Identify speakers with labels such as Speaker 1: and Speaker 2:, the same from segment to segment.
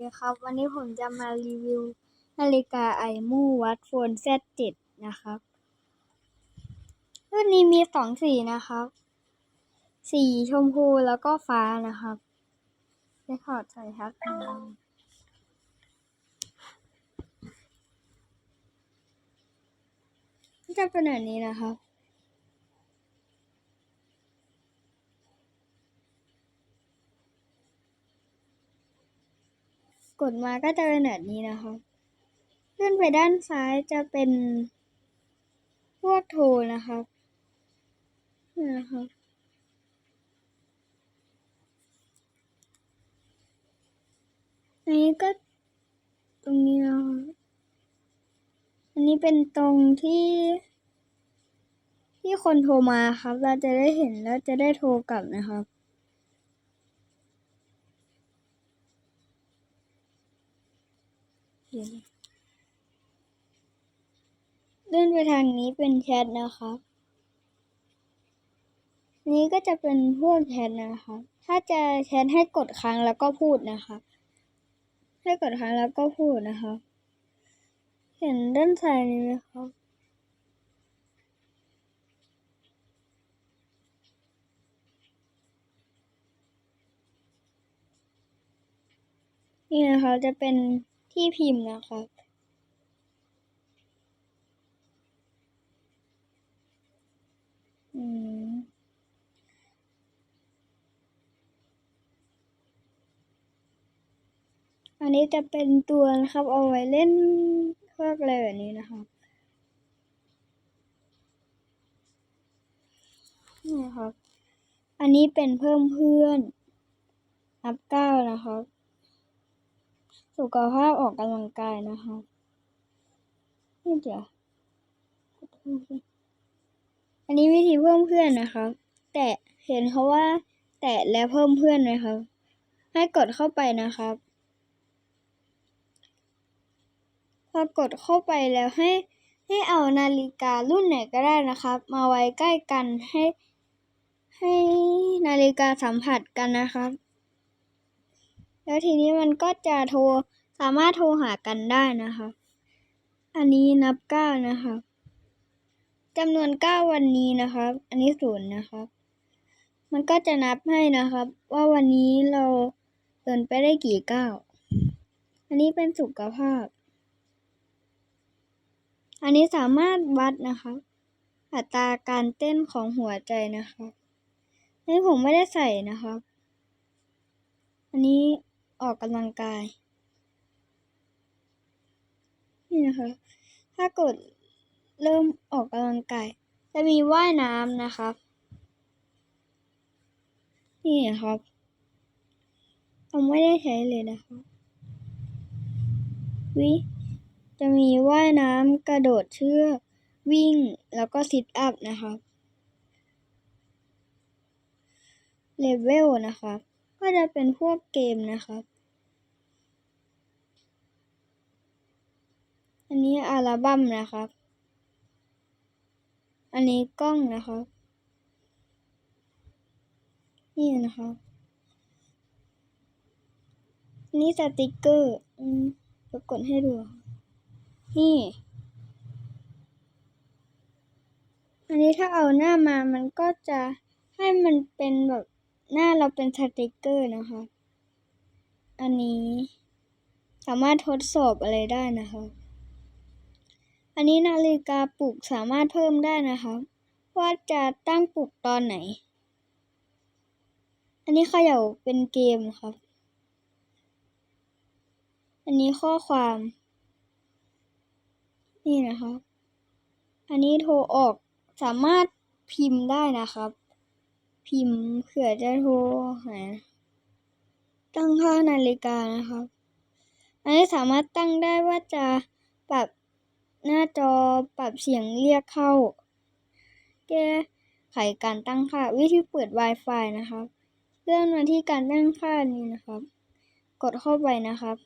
Speaker 1: ดีครับ วันนี้ผมจะมารีวิว นาฬิกาไอมูวัดโฟน Z7 นะครับรุ่นนี้มีสองสีนะครับ สีชมพูแล้วก็ฟ้านะครับจะถอดใส่ครับจะเป็นแบบนี้นะครับ กดมาก็จะเป็นแบบนี้นะครับขึ้นไปด้านซ้ายจะเป็นพวกโทรนะครับนี่นะครับอันนี้ก็ตรงนี้นะครับอันนี้เป็นตรงที่ที่คนโทรมาครับ เราจะได้เห็นแล้วจะได้โทรกลับนะครับ เลื่อนไปทางนี้เป็นแชทนะครับ นี้ก็จะเป็นพวกแชทนะครับ ถ้าจะแชทให้กดค้างแล้วก็พูดนะครับให้กดค้างแล้วก็พูดนะครับเห็นด้านซ้ายนี้ไหมครับนี่นะครับจะเป็น ที่พิมพ์นะครับ อืม อันนี้จะเป็นตัวนะครับ เอาไว้เล่นพวกอะไรแบบนี้นะครับนี่ครับ อันนี้เป็นเพิ่มเพื่อน นับเก้านะครับ สุขภาพออกกำลังกายนะครับนี่เดี๋ยวอันนี้วิธีเพิ่มเพื่อนนะครับแตะเห็นเขาว่า แตะแล้วเพิ่มเพื่อนไหมครับ ให้กดเข้าไปนะครับ พอกดเข้าไปแล้วให้ให้เอานาฬิการุ่นไหนก็ได้นะครับ มาไว้ใกล้กันให้ ให้นาฬิกาสัมผัสกันนะครับ แล้วทีนี้มันก็จะโทรสามารถโทรหากันได้นะคะ อันนี้นับเก้านะครับจำนวนเก้าวันนี้นะครับ อันนี้ศูนย์นะครับ มันก็จะนับให้นะครับ ว่าวันนี้เราเดินไปได้กี่ก้าวอันนี้เป็นสุขภาพ อันนี้สามารถวัดนะครับอัตราการเต้นของหัวใจนะครับนี่ผมไม่ได้ใส่นะครับ อันนี้ ออกกำลังกาย นี่นะคะ ถ้ากดเริ่มออกกำลังกาย จะมีว่ายน้ำนะครับ นี่ครับผมไม่ได้ใช้เลยนะครับวิจะมีว่ายน้ำกระโดดเชือกวิ่งแล้วก็ซิทอัพนะครับเลเวลนะครับ ก็จะเป็นพวกเกมนะครับ อันนี้อัลบั้มนะครับ อันนี้กล้องนะครับ นี่นะครับนนี้สติกเกอร์อืกดให้ดู นี่ อันนี้ถ้าเอาหน้ามามันก็จะให้มันเป็นแบบ หน้าเราเป็นสติกเกอร์นะคะ อันนี้สามารถทดสอบอะไรได้นะคะ อันนี้นาฬิกาปลุกสามารถเพิ่มได้นะคะ ว่าจะตั้งปลุกตอนไหน อันนี้เขย่าเป็นเกมครับ อันนี้ข้อความ นี่นะครับอันนี้โทรออกสามารถพิมพ์ได้นะครับ พิมพ์เผื่อจะโทรหาตั้งค่านาฬิกานะครับ อันนี้สามารถตั้งได้ว่าจะปรับหน้าจอปรับเสียงเรียกเข้า แก้ไขการตั้งค่า วิธีเปิด Wi-Fi นะครับ เลื่อนมาที่การตั้งค่านี้นะครับ กดเข้าไปนะครับ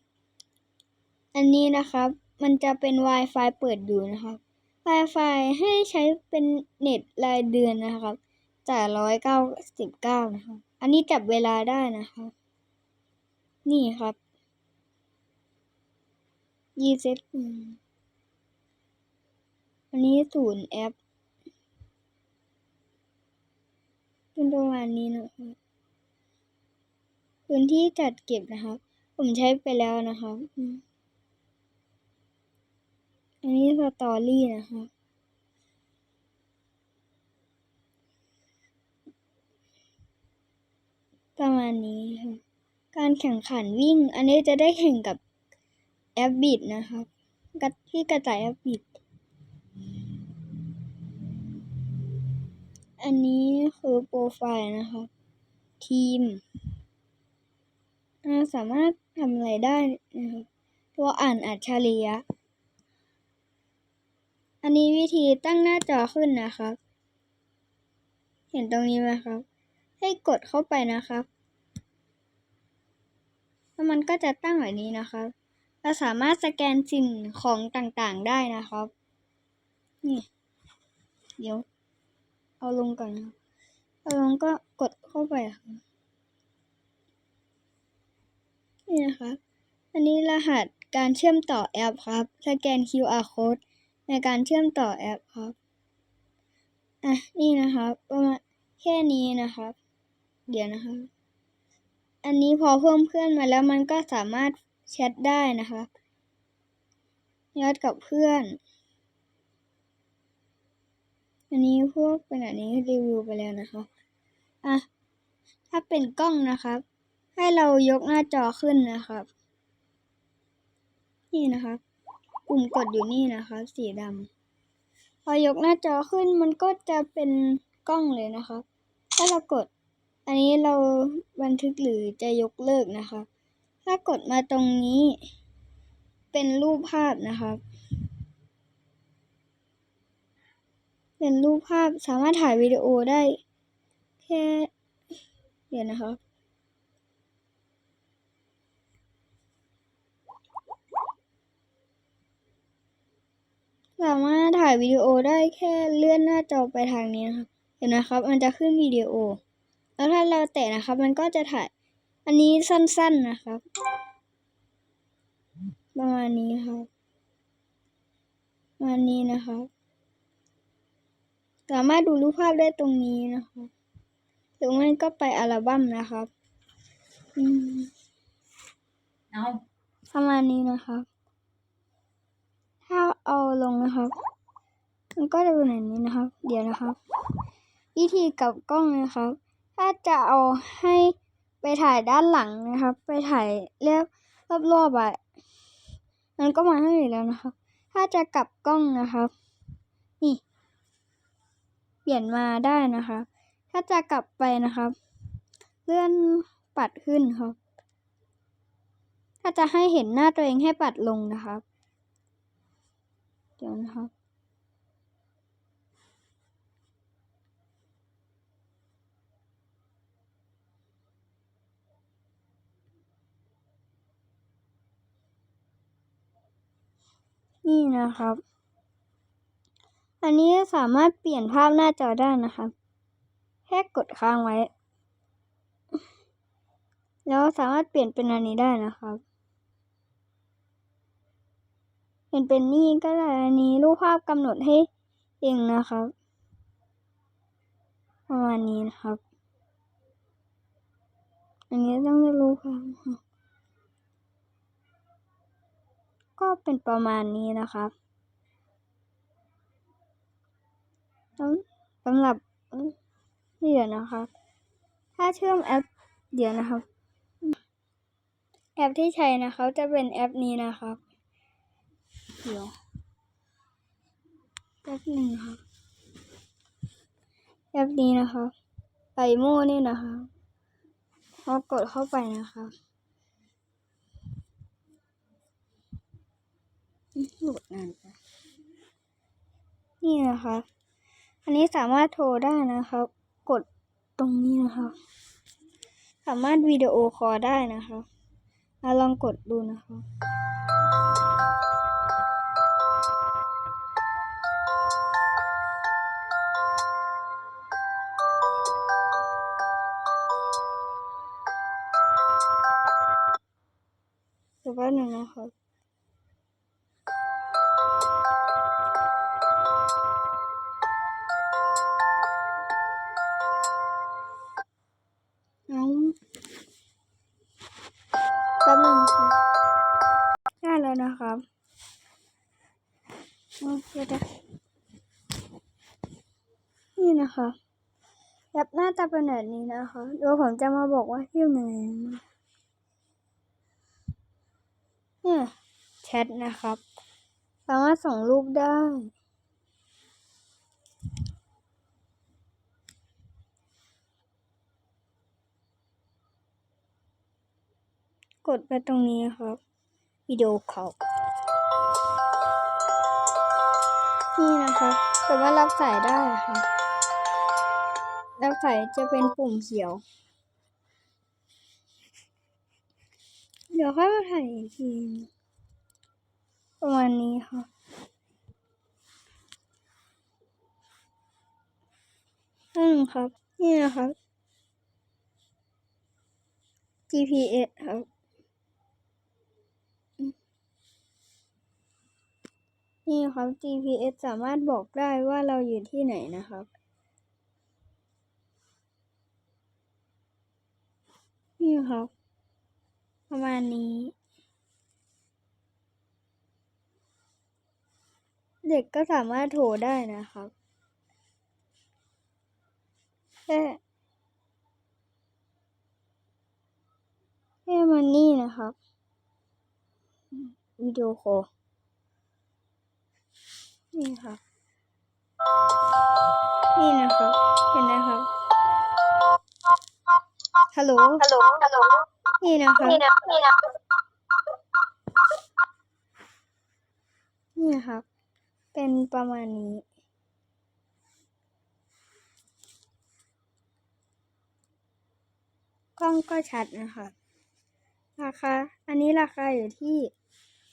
Speaker 1: อันนี้นะครับมันจะเป็น Wi-Fi เปิดอยู่นะครับ Wi-Fi ให้ใช้เป็นเน็ตรายเดือนนะครับ จ่ร้อยเก้าสิบเก้านะครับ อันนี้จับเวลาได้นะครับ นี่ครับยีเซ็ตอันนี้ศูนย์แอปเป็นประมาณนี้นะครับ พื้นที่จัดเก็บนะครับ ผมใช้ไปแล้วนะครับ อันนี้สตอรี่นะครับ ประมาณนี้ค่ะการแข่งขันวิ่ง อันนี้จะได้แข่งกับแอปบิดนะครับกที่กระจายแอปบิด อันนี้คือโปรไฟล์นะครับ ทีมาสามารถทำอะไรได้นะครับ ตัวอ่านอัจฉริยะ อันนี้วิธีตั้งหน้าจอขึ้นนะครับ เห็นตรงนี้ไหมครับ ให้กดเข้าไปนะครับ แล้วมันก็จะตั้งแบบนี้นะครับ เราสามารถสแกนสิ่งของต่างๆได้นะครับ นี่ เดี๋ยว เอาลงก่อนนะเอาลงก็กดเข้าไปครับนี่นะครับอันนี้รหัสการเชื่อมต่อแอปครับ สแกน QR code ในการเชื่อมต่อแอปครับ อะ นี่นะครับ ประมาณแค่นี้นะครับ เดี๋ยวนะครับอันนี้พอเพิ่มเพื่อนมาแล้วมันก็สามารถแชทได้นะคะยอดกับเพื่อน อันนี้พวกเป็นอันนี้รีวิวไปแล้วนะคะอะถ้าเป็นกล้องนะครับ ให้เรายกหน้าจอขึ้นนะครับ นี่นะครับ ปุ่มกดอยู่นี่นะครับสีดำพอยกหน้าจอขึ้นมันก็จะเป็นกล้องเลยนะครับถ้าเรากด อันนี้เราบันทึกหรือจะยกเลิกนะครับถ้ากดมาตรงนี้ เป็นรูปภาพนะครับ เป็นรูปภาพสามารถถ่ายวิดีโอได้แค่เดี๋ยวนะครับสามารถถ่ายวิดีโอได้แค่เลื่อนหน้าจอไปทางนี้นะครับ เห็นนะครับ มันจะขึ้นวิดีโอ แล้วถ้าเราแตะนะครับ มันก็จะถ่าย อันนี้สั้นๆนะครับ ประมาณนี้ครับประมาณนี้นะครับสามารถดูรูปภาพได้ตรงนี้นะครับหรือไม่ก็ไปอัลบั้มนะครับอืม
Speaker 2: เอา
Speaker 1: ประมาณนี้นะครับ ถ้าเอาลงนะครับ มันก็จะเป็นแบบนี้นะครับ เดี๋ยวนะครับ วิธีกลับกล้องนะครับ ถ้าจะเอาให้ไปถ่ายด้านหลังนะครับ ไปถ่ายเรียบรอบๆอะมันก็มาให้แล้วนะครับ ถ้าจะกลับกล้องนะครับ นี่ เปลี่ยนมาได้นะคะ ถ้าจะกลับไปนะครับ เลื่อนปัดขึ้นครับ ถ้าจะให้เห็นหน้าตัวเองให้ปัดลงนะครับ เดี๋ยวนะครับ นี่นะครับ อันนี้สามารถเปลี่ยนภาพหน้าจอได้นะครับ แค่กดค้างไว้ แล้วสามารถเปลี่ยนเป็นอันนี้ได้นะครับเห็นเป็นนี่ก็ได้ อันนี้รูปภาพกำหนดให้เองนะครับ ประมาณนี้นะครับ อันนี้ต้องเลือกรูปภาพนะครับ ก็เป็นประมาณนี้นะครับสำหรับเดี๋ยวนะครับ ถ้าเชื่อมแอปเดี๋ยวนะครับ แอปที่ใช้นะครับจะเป็นแอปนี้นะครับ เดี๋ยวแป๊บหนึ่งครับ แอปนี้นะครับไอโม่นี่นะคะพอกดเข้าไปนะคะ โหลดนานนี่นะคะ อันนี้สามารถโทรได้นะครับกดตรงนี้นะครับสามารถวิดีโอคอลได้นะคะมาลองกดดูนะคะเดี๋ยวแป๊บนึงนะครัาตาเป็นแบบนี้นะคะเดี๋ยวผมจะมาบอกว่าที่ไหนเนี่ยแชทนะครับ สามารถส่งรูปได้ กดไปตรงนี้ครับ วิดีโอคอลนี่นะครับกดว่ารับสายได้ค่ะ รับสายจะเป็นปุ่มเขียว เดี๋ยวค่อยมาถ่ายอีกทีประมาณนี้ค่ะนั่ครับ นี่นะครับ GPS ครับนี่ครับ GPS สามารถบอกได้ว่าเราอยู่ที่ไหนนะครับ นี่ครับ ประมาณนี้ เด็กก็สามารถโทรได้นะครับแค่แค่มันนี่นะครับวิดีโอคอลนี่ครับนี่นะครับ เห็นนะครับ ฮัลโหล
Speaker 3: ฮัลโหล ฮัลโหล
Speaker 1: นี่นะครับ
Speaker 3: นี่นะนี่นะ
Speaker 1: นี่นะครับ เป็นประมาณนี้ กล้องก็ชัดนะครับราคา อันนี้ราคาอยู่ที่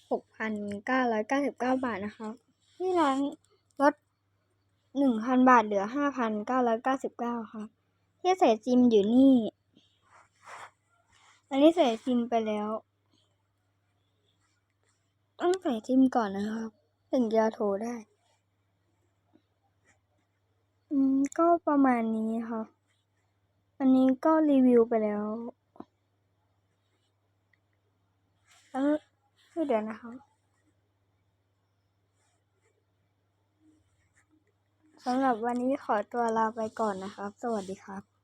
Speaker 1: 6,999 บาทนะครับที่ร้านลด 1,000 บาทเหลือ 5,999 ครับที่ใส่ซิมอยู่นี่ อันนี้ใส่ซิมไปแล้ว ต้องใส่ซิมก่อนนะครับถึงจะโทรได้ อืม ก็ประมาณนี้ค่ะ อันนี้ก็รีวิวไปแล้วแล้วเดี๋ยวนะคะสำหรับวันนี้ขอตัวลาไปก่อนนะครับ สวัสดีครับ